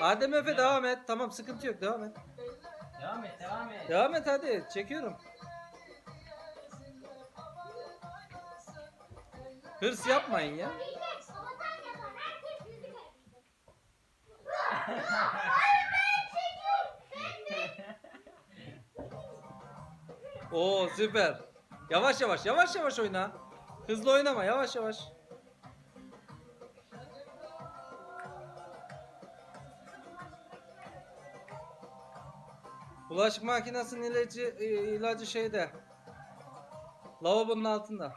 Adem Efe devam et. Tamam sıkıntı yok devam et. Devam et devam et. Devam et hadi çekiyorum. Hırs yapmayın ya. Oo süper. Yavaş yavaş yavaş yavaş oyna. Hızlı oynama yavaş yavaş. Bulaşık makinesinin ilacı, ilacı şeyde. Lavabonun altında.